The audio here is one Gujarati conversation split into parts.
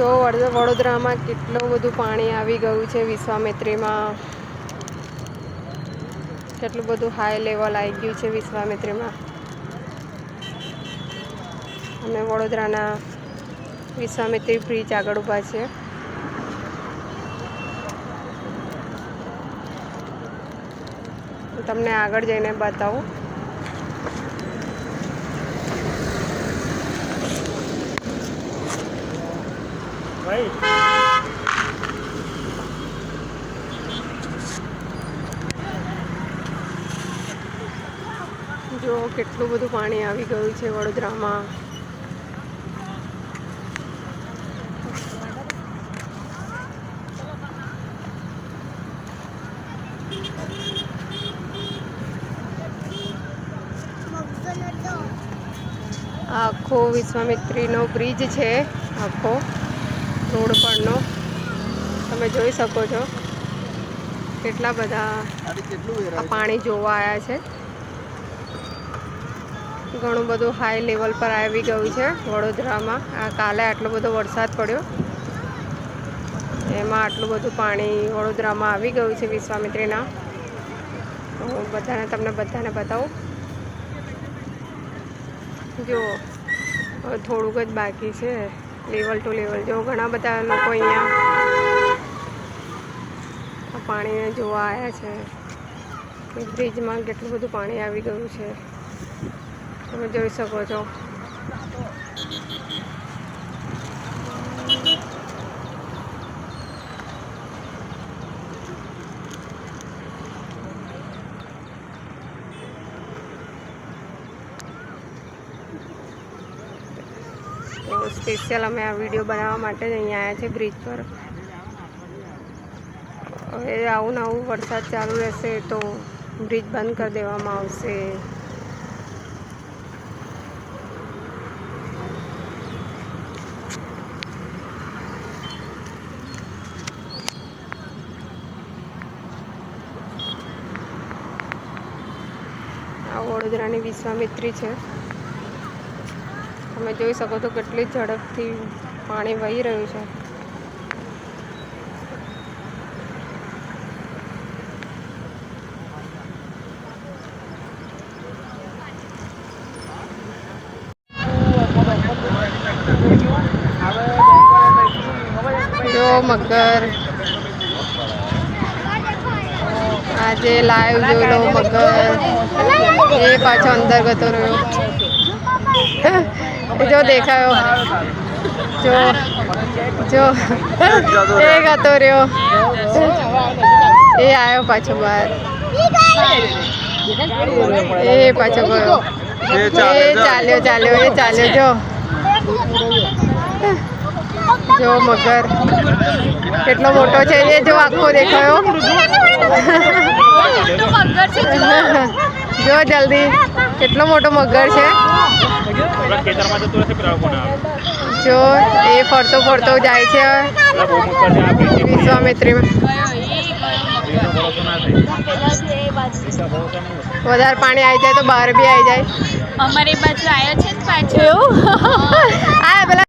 જો વડોદરામાં કેટલું બધું પાણી આવી ગયું છે વિશ્વામિત્રીમાં. કેટલું બધું હાઈ લેવલ આવી ગયું છે વિશ્વામિત્રીમાં. અમે વડોદરાના વિશ્વામિત્રી બ્રિજ આગળ ઊભા છે. હું તમને આગળ જઈને બતાવું. જો કેટલું બધું પાણી આવી ગયું છે વડોદરામાં. આખો વિશ્વામિત્રીનો બ્રિજ છે આખો. રોડ પરનો તમે જોઈ શકો છો કેટલા બધા પાણી જોવા આવ્યા છે. ઘણું બધું હાઈ લેવલ પર આવી ગયું છે વડોદરામાં. આ કાલે આટલો બધો વરસાદ પડ્યો. એમાં આટલું બધું પાણી વડોદરામાં આવી ગયું છે વિશ્વામિત્રીના. હું બધાને તમને બધાને બતાવું. જો થોડુંક જ બાકી છે. Level to level. જો ઘણા બધા લોકો અહીંયા પાણીને જોવા આવ્યા છે બ્રિજમાં કેટલું બધું પાણી આવી ગયું છે. તમે જોઈ શકો છો. તો સ્પેશિયલ અમે આ વીડિયો બનાવવા માટે જ અહીંયા આવ્યા છે બ્રિજ પર. હવે આવું ને આવું વરસાદ ચાલુ રહેશે તો બ્રિજ બંધ કરી દેવામાં આવશે. આ વડોદરાની વિશ્વામિત્રી છે. તમે જોઈ શકો છો કેટલી ઝડપથી પાણી વહી રહ્યું છે. મગર. આજે લાઈવ જોયેલો મગર. એ પાછો અંદર ગતો રહ્યો. જો દેખાયો. જો જો. એ ગતો રહ્યો. એ આવ્યો પાછો બહાર. એ પાછો ગયો. એ ચાલ્યો ચાલ્યો એ ચાલ્યો જો. જો મગર. કેટલો મોટો છે એ જો આખો દેખાયો. જો જલ્દી. કેટલો મોટો મગર છે. જો, એ ફરતો ફરતો જાય છે. વિશ્વામિત્રીમાં. વધારે પાણી આવી જાય તો બહાર બી આવી જાય. અમારી બાજુ આવ્યો છે પાછો આ પેલા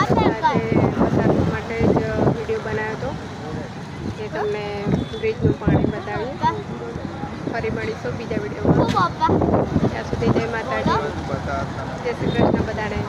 આજે બતાવવા માટે જ વીડિયો બનાવ્યો હતો. એ તમને બ્રિજનું પાણી બતાવ્યું ફરી મળીશું બીજા વિડીયોમાં. ત્યાં સુધી જય માતાજી. જય શ્રી કૃષ્ણ બધાને.